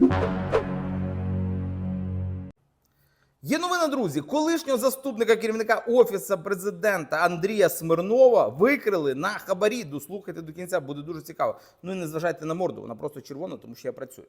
Música Є новина, друзі. Колишнього заступника керівника офісу президента Андрія Смирнова викрили на хабарі. Дослухайте до кінця, буде дуже цікаво. Ну і не зважайте на морду, вона просто червона, тому що я працюю.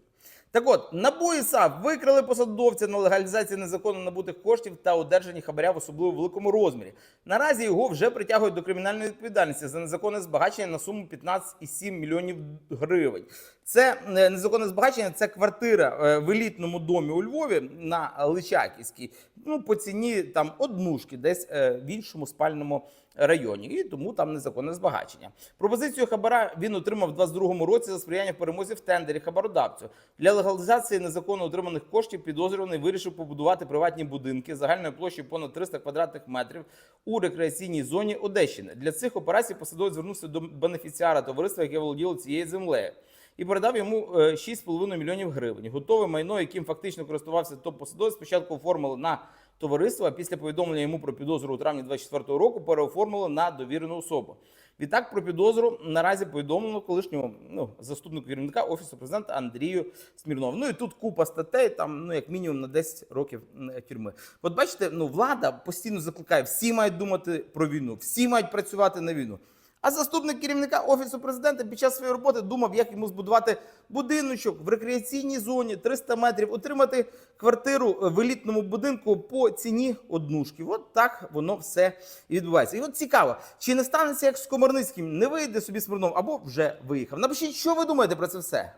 Так от, НАБУ і САП викрили посадовця на легалізації незаконно набутих коштів та одержанні хабаря в особливо великому розмірі. Наразі його вже притягують до кримінальної відповідальності за незаконне збагачення на суму 15,7 мільйонів гривень. Це е, незаконне збагачення, це квартира е, в елітному домі у Львові на Личаківській і Ну, по ціні там однушки, десь е, в іншому спальному районі. І тому там незаконне збагачення. Пропозицію хабара він отримав у 22-му році за сприяння в перемозі в тендері хабародавцю. Для легалізації незаконно отриманих коштів підозрюваний вирішив побудувати приватні будинки загальною площею понад 300 квадратних метрів у рекреаційній зоні Одещини. Для цих операцій посадовець звернувся до бенефіціара товариства, яке володіло цією землею і передав йому е, 6,5 мільйонів гривень. Готове майно, яким фактично користувався топ-посадовець, спочатку оформили на товариство, а після повідомлення йому про підозру у травні 24 року переоформили на довірену особу. Відтак про підозру наразі повідомлено колишнього ну, заступнику керівника офісу президента Андрію Смірнову. Ну і тут купа статей, там ну як мінімум на 10 років тюрми. От бачите, ну влада постійно закликає, всі мають думати про війну, всі мають працювати на війну. А заступник керівника офісу президента під час своєї роботи думав, як йому збудувати будиночок в рекреаційній зоні 300 метрів, отримати квартиру в елітному будинку по ціні однушки. От так воно все і відбувається. І от цікаво, чи не станеться як з Комарницьким, не вийде собі Смирнов або вже виїхав. Напишіть, що ви думаєте про це все.